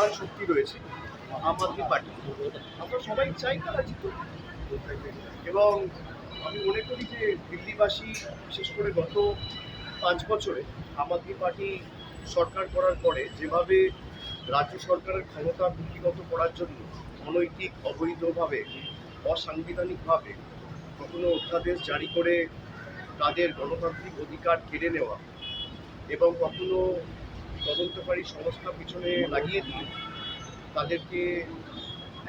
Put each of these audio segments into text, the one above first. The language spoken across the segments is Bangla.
প্রধান শক্তি রয়েছে আম আদমি পার্টি। আমরা সবাই চাই তারা জিতুক। এবং আমি মনে করি যে দিল্লিবাসী, বিশেষ করে গত পাঁচ বছরে আম আদমি পার্টি সরকার করার পরে যেভাবে রাজ্য সরকারের ক্ষমতা কুক্ষিগত করার জন্য অনৈতিক, অবৈধভাবে, অসাংবিধানিকভাবে কখনো অধ্যাদেশ জারি করে তাদের গণতান্ত্রিক অধিকার কেড়ে নেওয়া এবং কখনো তদন্তকারী সংস্থা পিছনে লাগিয়ে দিয়ে তাদেরকে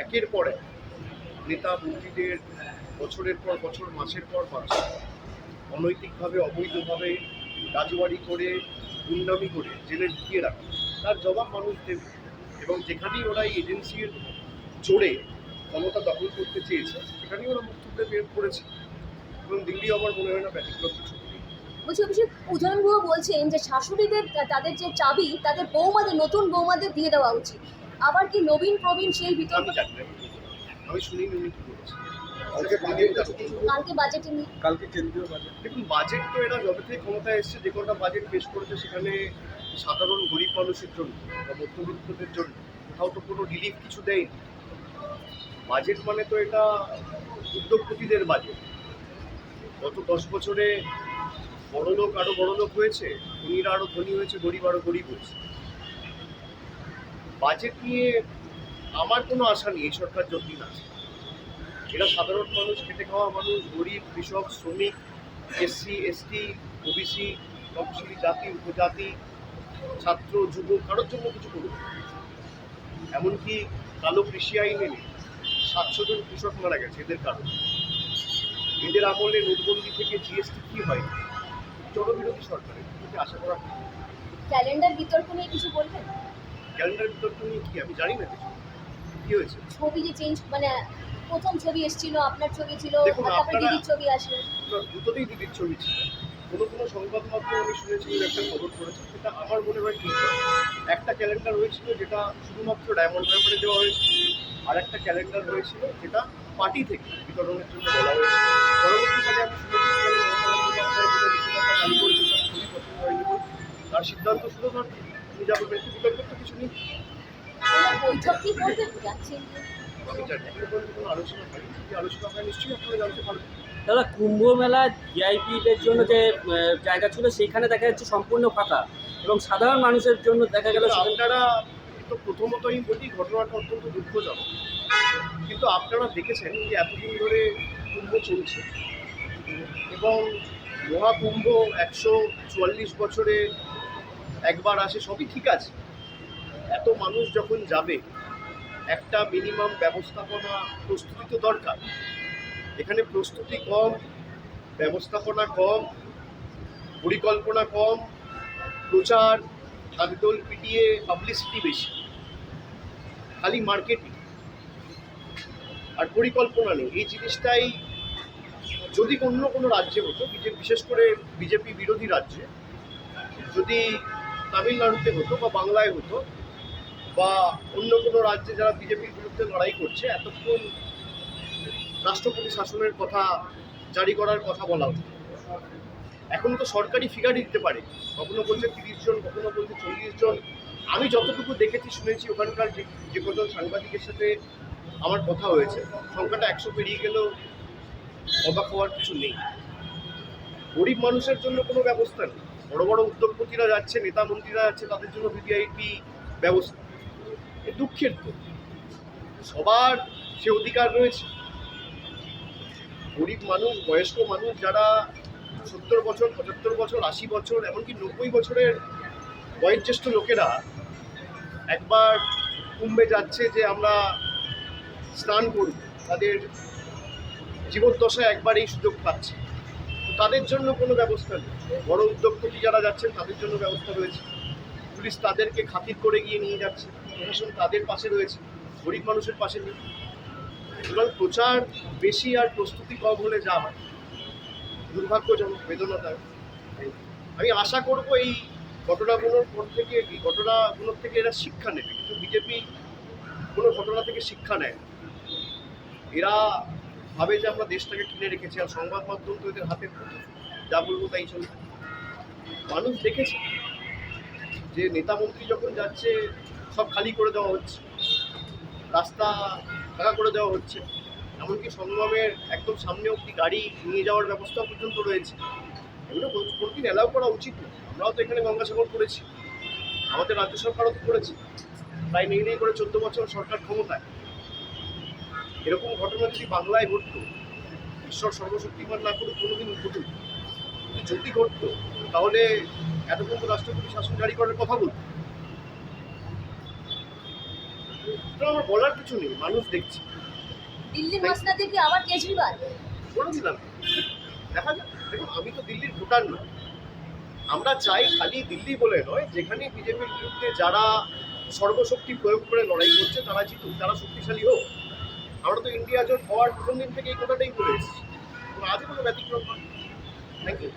একের পর এক নেতা মন্ত্রীদের বছরের পর বছর, মাসের পর মাস অনৈতিকভাবে, অবৈধভাবে রাজবাড়ি করে, গুন্ডামি করে জেলে ঢুকিয়ে রাখে তার জবাব মানুষ দেবে এবং যেখানেই ওরা এই এজেন্সির জোরে ক্ষমতা দখল করতে চেয়েছে, সেখানেই ওরা মুখ বের করেছে এবং দিল্লি আমার মনে হয় না ব্যতিক্রম কিছু। বলছি অভিষেক গুহ বলছেন যে শাশুড়িদের তাদের যে চাবি তাদের বৌমাদের নতুন বৌমাদের দিয়ে দেওয়া উচিত। আবার কি নবীন প্রবীণ সেই বিতর্ক? কালকে বাজেট কালকে কালকে কেন্দ্রীয় বাজেট দেখুন বাজেট তো এরা যবে থেকে ক্ষমতায় এসছে যে বাজেট পেশ করেছে সেখানে সাধারণ গরিব মানুষের জন্য বা মধ্যবিত্তদের জন্য কোথাও তো কোনো রিলিফ কিছু দেয়নি। বাজেট মানে তো এটা উদ্যোগপতিদের বাজেট গত দশ বছরে বড়লোক আরও বড়লোক হয়েছে, ধনীরা আরও ধনী হয়েছে, গরিব আরও গরিব হয়েছে। বাজেট নিয়ে আমার কোনো আশা নেই সরকার যতদিন আছে। এরা সাধারণ মানুষ, খেটে খাওয়া মানুষ, গরিব, কৃষক, শ্রমিক, এসসি, এসটি, ওবিসি, তফসিলি জাতি, উপজাতি, ছাত্র যুব কারোর জন্য কিছু করুক। এমনকি কালো কৃষি আইন এনে সাতশো জন কৃষক মারা গেছে, এদের কারণে। এদের আমলে নোটবন্দি থেকে জিএসটি কি হয়? জনবিরোধী সরকারের কিন্তু আশা করা ক্যালেন্ডার বিতর্ক নিয়ে কিছু বলবেন? ক্যালেন্ডার বিতর্ক নিয়ে কি? আমি জানি না কিছু। কি হয়েছে? ছবি যে চেঞ্জ মানে প্রথম ছবি এসেছিল আপনার ছবি ছিল তারপরে দিদির ছবি আসলো দুটোতেই দিদির ছবি ছিল। কোনো কোনো সংবাদ মাধ্যমে আমি শুনেছিলাম একটা খবর করেছে সেটা আমার মনে হয় ঠিক একটা ক্যালেন্ডার হয়েছিল যেটা শুধুমাত্র ডায়মন্ড হারবারে দেওয়া হয়েছিল আর একটা ক্যালেন্ডার হয়েছিল যেটা পার্টি থেকে বিতরণের জন্য বলা হয়েছে। পরবর্তীকালে আমি আলোচনা হয়নি। যদি আলোচনা হয় নিশ্চয়ই আপনারা জানতে পারবেন। দাদা কুম্ভ মেলা ভিআইপিদের জন্য যে জায়গা ছিল সেখানে দেখা যাচ্ছে সম্পূর্ণ ফাঁকা এবং সাধারণ মানুষের জন্য দেখা গেল আপনারা তো প্রথমত আমি বলি ঘটনাটা অত্যন্ত দুঃখজনক। কিন্তু আপনারা দেখেছেন যে এতদিন ধরে কুম্ভ চলছে। এবং মহাকুম্ভ একশো চুয়াল্লিশ বছরে একবার আসে, সবই ঠিক আছে। এত মানুষ যখন যাবে, একটা মিনিমাম ব্যবস্থাপনা প্রস্তুতি তো দরকার। এখানে প্রস্তুতি কম, ব্যবস্থাপনা কম, পরিকল্পনা কম, প্রচার ঢাকঢোল পিটিয়ে পাবলিসিটি বেশি। খালি মার্কেটিং আর পরিকল্পনা নেই। এই জিনিসটাই যদি অন্য কোনো রাজ্যে হতো, বিশেষ করে বিজেপি বিরোধী রাজ্যে, যদি তামিলনাড়ুতে হতো বা বাংলায় হতো বা অন্য কোনো রাজ্যে যারা বিজেপির বিরুদ্ধে লড়াই করছে, এতক্ষণ রাষ্ট্রপতি শাসনের কথা, জারি করার কথা বলা হতো। এখন তো সরকারি ফিগার দিতে পারে। কখনো বলছে তিরিশ জন, কখনো বলছে চল্লিশ জন। আমি যতটুকু দেখেছি, শুনেছি, ওখানকার যে যে কজন সাংবাদিকের সাথে আমার কথা হয়েছে, সংখ্যাটা একশো পেরিয়ে গেলেও অবাক হওয়ার কিছু নেই। গরিব মানুষের জন্য কোনো ব্যবস্থা নেই। বড় বড় উদ্যোগপতিরা যাচ্ছে, নেতা মন্ত্রীরা যাচ্ছে, তাদের জন্য ভিভিআইপি ব্যবস্থা। দুঃখের তো। সবার সে অধিকার রয়েছে। গরিব মানুষ, বয়স্ক মানুষ যারা সত্তর বছর, পঁচাত্তর বছর, আশি বছর, এমনকি নব্বই বছরের বয়োজ্যেষ্ঠ লোকেরা একবার কুম্ভে যাচ্ছে যে আমরা স্নান করব, তাদের জীবদ্দশায় একবার এই সুযোগ পাচ্ছে। তাদের জন্য কোনো ব্যবস্থা নেই। বড় উদ্যোগপতি যারা যাচ্ছেন, তাদের জন্য ব্যবস্থা রয়েছে। পুলিশ তাদেরকে খাতির করে গিয়ে নিয়ে যাচ্ছে। প্রশাসন তাদের পাশে রয়েছে। গরিব মানুষের পাশে নেই। সুতরাং প্রচার বেশি আর প্রস্তুতি কম হলে যা হয়। দুর্ভাগ্যজনক, বেদনাদায়ক। আমি আশা করব এই ঘটনাগুলোর পর থেকে, এই ঘটনাগুলোর থেকে এরা শিক্ষা নেবে। কিন্তু বিজেপি কোনো ঘটনা থেকে শিক্ষা নেয় এরা ভাবে যে আমরা দেশটাকে কিনে রেখেছি আর সংবাদ মাধ্যম তো এদের হাতে যা বলব তাই চলবে। মানুষ দেখেছে যে নেতা মন্ত্রী যখন যাচ্ছে, সব খালি করে দেওয়া হচ্ছে। রাস্তা ফাঁকা করে দেওয়া হচ্ছে। এমনকি সংগমের একদম সামনে অব্দি গাড়ি নিয়ে যাওয়ার ব্যবস্থা পর্যন্ত রয়েছে। এগুলো কোনো- কোনোদিন অ্যালাউ করা উচিত না আমরাও তো এখানে গঙ্গাসাগর করেছি। আমাদের রাজ্য সরকারও তো করেছে। প্রায় নেই নেই করে চোদ্দ বছর সরকার ক্ষমতায়। এরকম ঘটনা যদি বাংলায় ঘটতো। ঈশ্বর সর্বশক্তিমান না করুক কোনোদিন ঘটুক। যদি ঘটতো তাহলে এতক্ষণ তো রাষ্ট্রপতি শাসন জারি করার কথা বলতো। আমার বলার কিছু নেই মানুষ দেখছে। দিল্লির মাসনাতে কি আবার কেজরিওয়াল? বলে দিলাম দেখা যাক দেখুন আমি তো দিল্লির ভোটার না আমরা চাই খালি দিল্লি বলে নয় যেখানে বিজেপির বিরুদ্ধে যারা সর্বশক্তি প্রয়োগ করে লড়াই করছে তারা জিতুক তারা শক্তিশালী হোক। আমরা তো ইন্ডিয়া জোট হওয়ার প্রথম দিন থেকে এই কথাটাই বলে এসেছি। আজও কোনো ব্যতিক্রম নয় থ্যাংক ইউ